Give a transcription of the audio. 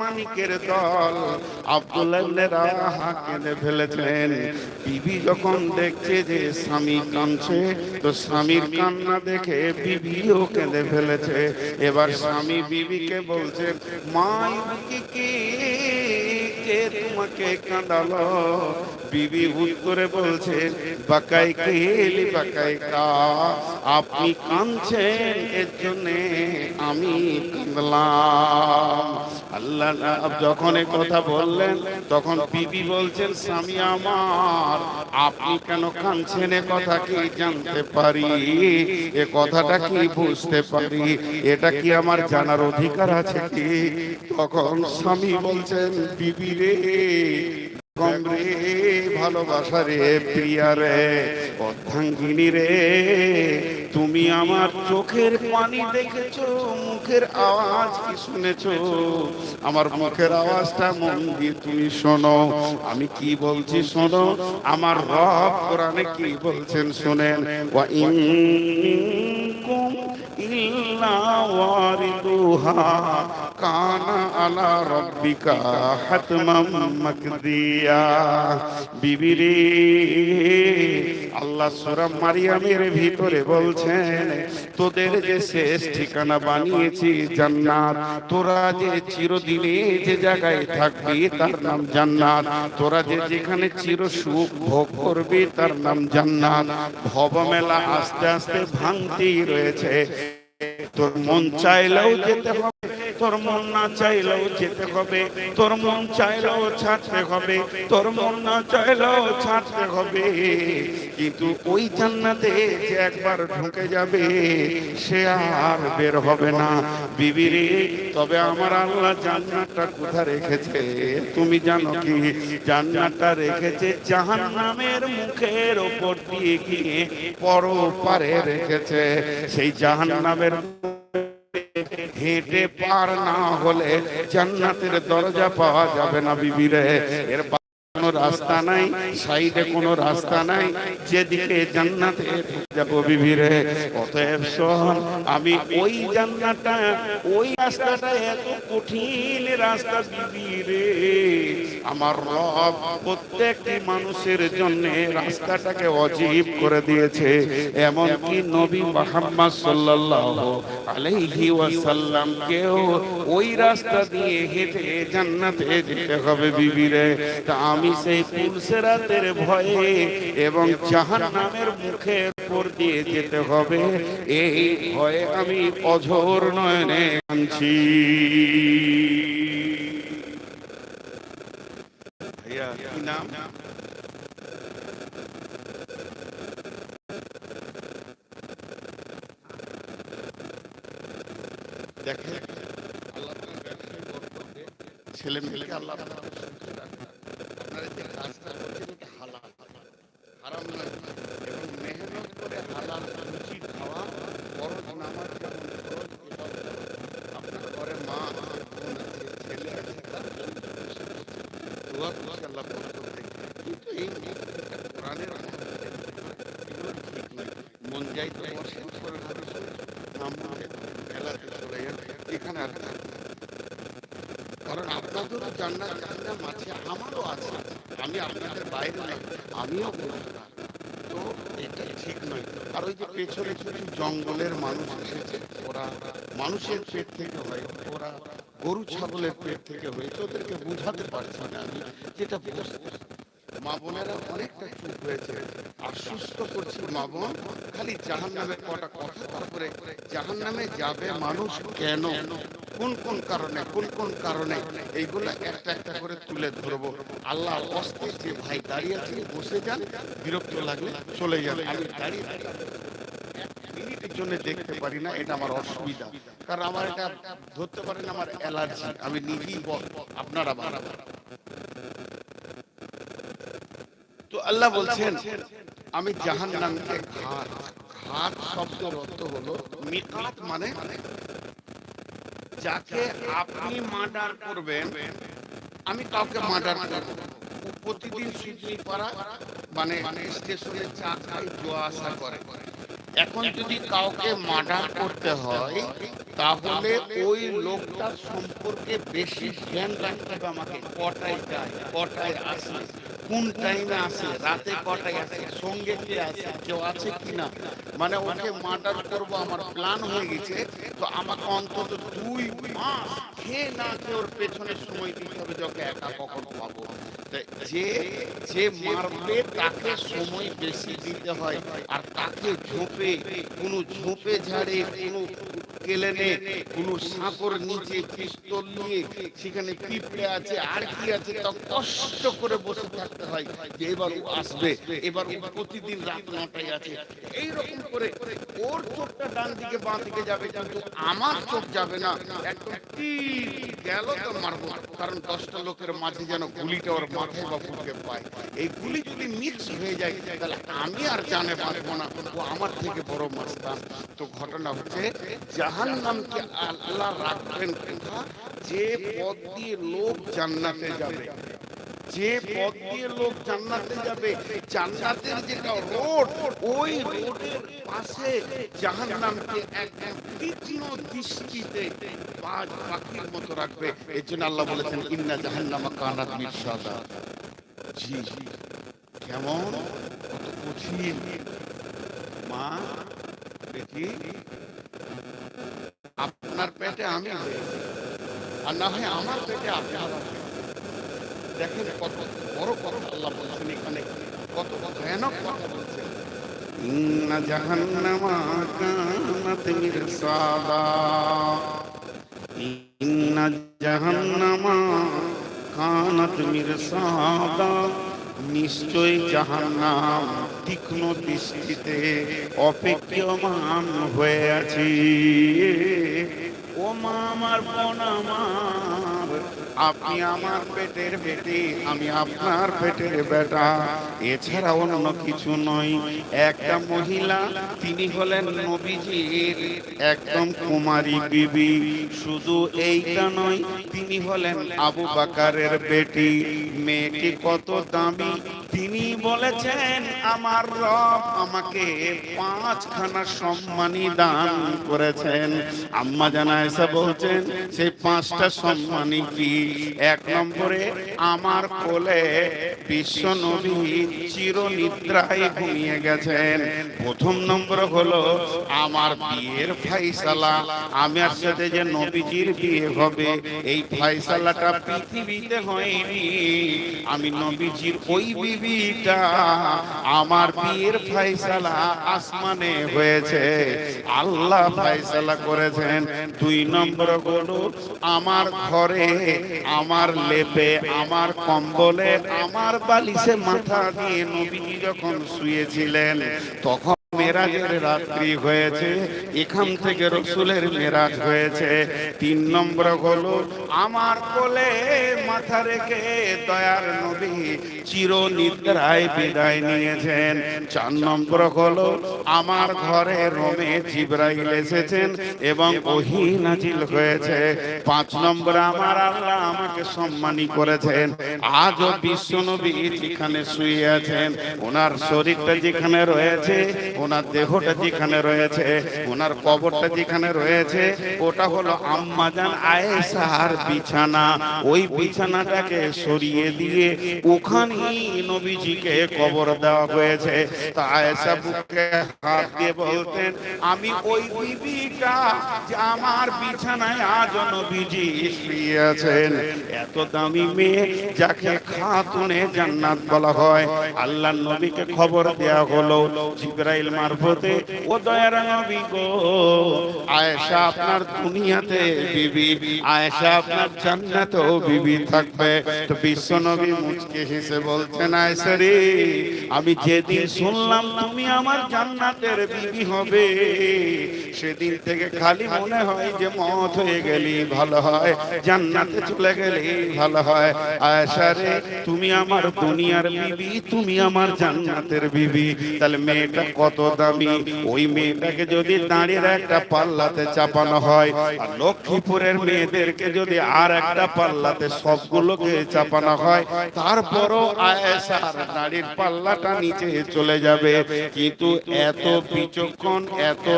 মানিকের দল কেঁদে ফেলেছেন বিবি যখন দেখছে যে স্বামী কাঁদছে, তো স্বামীর কান্না দেখে বিবিও কেঁদে ফেলেছে। এবার স্বামী বিবিকে বলছে, মা কি? কে তোমাকে কাঁদালো? বিবি উত্তরে বলছে বাকাই কেলি বাকাই কা? আপনি কাঁদছেন, এর জন্যে আমি কাঁদলাম। আল্লাহ যখন কথা বললেন, তখন বিবি বলছেন, স্বামী আমার, আপনি কেন কাঁদছেন? এ কথা কি জানতে পারি? এ কথাটা কি বুঝতে পারি? এটা কি আমার জানার অধিকার আছে কি? তখন স্বামী বলছেন, বিবি রে রে, ভালোবাসা রে, প্রিয়া রে অর্ধাঙ্গিনী রে তুমি আমার চোখের পানি দেখেছ, মুখের আওয়াজ কি শুনেছো? আমার মুখের আওয়াজটা মন দিয়ে তুমি শোনো। আমি কি বলছি শোনো? আমার রব কোরআনে কি বলছেন শোনেন। ওয়া ইন ইল্লা ওয়ারিদুহা। কানা আলা রব্বিকা হাতমাম মাকদিয়া। বিবিরে আল্লাহ সূরা মারিয়ামের ভিতরে বলছেন, তোদের যে শেষ ঠিকানা বানিয়েছি জান্নাত, তোরা যে চিরদিনে যে জায়গায় থাকবি তার নাম জান্নাত, তোরা যে যেখানে চির সুখ ভোগ করবি তার নাম জান্নাত। ভবমেলা আস্তে আস্তে ভাঙতেই রয়েছে। তোর মন চাইলেও যেতে হবে। তোর মন না চাইলেও যেতে হবে। তোর মন চাইলেও ছাড়তে হবে। তোর মন না চাইলেও ছাড়তে হবে। কিন্তু ওই জান্নাতে যে একবার ঢুকে যাবে, সে আর বের হবে না। বিবিরে তবে আমার আল্লাহ জান্নাতটা কোথা রেখেছে? তুমি জানো কি? জান্নাতটা রেখেছে জাহান্নামের মুখের ওপর দিয়ে গিয়ে পরপারে রেখেছে। সেই জাহান্নামের হেঁটে পার না হলে জান্নাতের দরজা পাওয়া যাবে না বিবিরে। এর কোনো রাস্তা নাই, সাইডে কোনো রাস্তা নাই, যেদিকে জান্নাতে যাব বিবিরে। অতএব শোন, আমি ওই জান্নাতটা ওই রাস্তাটা এত কঠিন রাস্তা বিবিরে। আমার রব প্রত্যেকটি মানুষের জন্য রাস্তাটাকে অজীব করে দিয়েছে। এমন কি নবী মুহাম্মদ সাল্লাল্লাহু আলাইহি ওয়াসাল্লাম কেও ওই রাস্তা দিয়ে হেঁটে জান্নাতে যেতে হবে বিবিরে। তা আমি সেই পুলসেরাতের ভয়ে এবং জাহান্নামের মুখের উপর দিয়ে যেতে হবে। এই ভয়ে আমি অঝোর নয়নে আনছি। দেখে আল্লাহ। ছেলে মেয়েকে আল্লাহ তাআলা সুখে রাখে। আপনারা যে কাজটা করছেন এটা হালাল হারাম নয় এবং মেহনত করে হালাল রুচি খাওয়া ফরজ নামাজ যেমন ফরজ ইবাদত আপনার ঘরে মা আছে বোন আছে ছেলে আছে তার জন্য বেশি করছে। কিন্তু এই কোরআনের মন যাই তো এখানে কারণ আপনাদেরও জান্নাত জাহান্নাম আছে আমারও আছে আমি আপনাদের বাইরে নই আমিও গুণাগার তো এটা ঠিক নয়। আর ওই যে পেছনে কিছু জঙ্গলের মানুষ এসেছে, ওরা মানুষের পেট থেকে হয়। গরু ছাগলের পেট থেকে হয়েছে, ওদেরকে বুঝাতে পারছি না আমি, যেটা মা বোনেরা অনেকটা চুপ হয়েছে। আশ্বস্ত করছি মা বোন, খালি জাহান নামে কটা কথা, তারপরে জাহান নামে যাবে মানুষ কেন? কোন কোন কারণে, কোন কোন কারণে? এইগুলো একটা একটা করে তুলে ধরবো। আল্লাহ অস্তে যে ভাই দাঁড়িয়ে আছে, বসে যান, বিরক্ত লাগলে চলে যান। আমি দাঁড়িয়ে জন্য দেখতে পারি না, এটা আমার অসুবিধা। কারণ আমার এটা ধরতে পারেন আমার অ্যালার্জি, আমি নিজেই আপনারা তো আল্লাহ বলছেন, আমি জাহান নামকে ঘাট ঘাট শব্দের অর্থ হলো মিকাত মানে যাকে আপনি মার্ডার করবেন, আমি কাউকে মার্ডার করব প্রতিদিন সিডনি পাড়া মানে স্টেশনে চা খাই যাওয়া আসা করে। এখন যদি কাউকে মার্ডার করতে হয়, তাহলে ওই লোকটার সম্পর্কে বেশি জ্ঞান রাখতে হবে আমাকে। কটায় যায়, কটায় আসে, কোন টাইমে আসে, রাতে কটায় আসে, সঙ্গে কে আছে, কেউ আছে কি না মানে ওকে মার্ডার করব আমার প্ল্যান হয়ে গেছে, তো আমাকে অন্তত দুই মাস খেয়ে না খেয়ে ওর পেছনে সময় দিতে হবে যখন একা কখন পাবো তা যে যে মারবে তাকে সময় বেশি দিতে হয়, আর তাকে ঝোপে, কোনো ঝোপে ঝাড়ে কোনো কোনো সাঁকর নিচে পিস্তল নিয়ে সেখানে পিঁপড়ে আছে আর কি আছে তা কষ্ট করে বসে থাকতে হয় যে এবার ও আসবে, এবার ও প্রতিদিন রাত নটায় আছে। এইরকম করে ওর চোখটা ডান দিকে বাঁ দিকে যাবে, কিন্তু আমার চোখ যাবে না। একদম গেল তো কারণ দশটা লোকের মাঝে যেন গুলিটা ওর মাথায় বা বুকে পায়। এই গুলি যদি মিক্স হয়ে যায়, তাহলে আমি আর জানে বাঁচবো না। ও আমার থেকে বড় মাস্তান। তো ঘটনা হচ্ছে জাহান নামকে আল্লাহ রাখবেন কোথা যে পথ দিয়ে লোক জান্নাতে যাবে। যে পথ দিয়ে লোক জান্নাতে যাবে, জান্নাতের যেটা রোড, ওই রোডের পাশে জাহান্নামকে একদম তীক্ষ্ণ দৃষ্টিতে বাজ পাখির মতো রাখবে। এর জন্য আল্লাহ বলেছেন, ইন্না জাহান্নামা কানাত মিরসাদা জি। কেমন? কত কঠিন। মা, দেখি। পেটে আমি আর না হয় আমার পেটে আপনি। দেখেন কত বড় কথা আল্লাহ বলছেন এখানে, কত ভয়ানক কথা বলছেন। ইন্না জাহান্নামা কানাত মিরসাদা। ইন্না জাহান্নামা কানাত মিরসাদা। নিশ্চয় জাহান্নাম তীক্ষ্ণ দৃষ্টিতে অপেক্ষমান হয়ে আছি। ও মা, আমার বোন আমার, আপনি আমার পেটের বেটি, আমি আপনার পেটের বেটা। এছাড়া অন্য কিছু নয়। একটা মহিলা, তিনি হলেন নবীজির একদম কুমারী বিবি। শুধু এইটা নয়, তিনি হলেন আবু বাকারের বেটি। মেয়েটি কত দামি তিনি বলেছেন, আমার রব আমাকে পাঁচখানা সম্মানী দান করেছেন। আম্মা জানা এসে বলছেন, সেই পাঁচটা সম্মানী কি? এক নম্বরে, আমার কোলে বিশ্ব নবী চির নিদ্রায় ঘুমিয়ে গেছেন। প্রথম নম্বর হলো, আমার বিয়ের ফাইসালা আমার সাথে যে নবীজির বিয়ে হবে, এই ফাইসালাটা পৃথিবীতে হয়নি। আমি নবীজির ওই বিবিটা আমার বিয়ের ফাইসালা আসমানে হয়েছে। আল্লাহ ফাইসালা করেছেন দুই নম্বর হলো আমার ঘরে, আমার লেপে, আমার কম্বলে, আমার বালিশে মাথা দিয়ে নবীজি যখন শুয়েছিলেন, তখন মেরাজের রাত্রি হয়েছে। এখান থেকে রসুলের মেরাজ হয়েছে। তিন নম্বর হলো আমার কোলে মাথা রেখে দয়ার নবী চির নিদ্রায় বিদায় নিয়েছেন। চার নম্বর হলো, আমার ঘরে রোমে জিব্রাইল এসেছেন এবং ওহি নাজিল হয়েছে। পাঁচ নম্বর, আমার আল্লাহ আমাকে সম্মানী করেছেন। আজও বিশ্ব নবী যেখানে শুয়ে আছেন, ওনার শরীরটা যেখানে রয়েছে, ওনার দেহটা যেখানে রয়েছে, ওনার কবরটা যেখানে রয়েছে, ওটা হলো আম্মাজান আয়েশার বিছানা। ওই বিছানাটাকে সরিয়ে দিয়ে ওখানেই নবীজিকে কবর দেওয়া হয়েছে। আয়েশা বুকে হাত দিয়ে বলতেন, আমি ওই বিবিটা যে আমার বিছানায় আজ নবীজি শুয়ে আছেন এত দামি মেয়ে যাকে খাতুনে জান্নাত বলা হয়। আল্লাহ নবীকে খবর দেয়া হলো জিব্রাইল মারফতে, ও দয়ার নবী গো, আয়েশা আপনার দুনিয়াতে বিবি, আয়েশা আপনার জান্নাতেও বিবি থাকবে। তো বিশ্ব নবী মুচকে হেসে বলছেন আয়েশা রে আমি যেদিন শুনলাম তুমি আমার জান্নাতের বিবি হবে, সেদিন থেকে খালি মনে হয় যে মত হয়ে গেলি, ভালো হয়। জান্নাতে চলে গেলে, ভালো হয়। আয়েশা রে, তুমি আমার দুনিয়ার বিবি, তুমি আমার জান্নাতের বিবি। তাহলে মেয়েটা কত দামি? ওই মেয়েটাকে যদি দাঁড়িয়ে একটা পাল্লাতে চাপানো হয়, আর লক্ষ্মীপুরের মেয়েদেরকে যদি আর একটা পাল্লাতে সবগুলোকে চাপানো হয় তারপরও আয়েশার নারীর পাল্লাটা নিচে চলে যাবে। কিন্তু এত বিচক্ষণ এত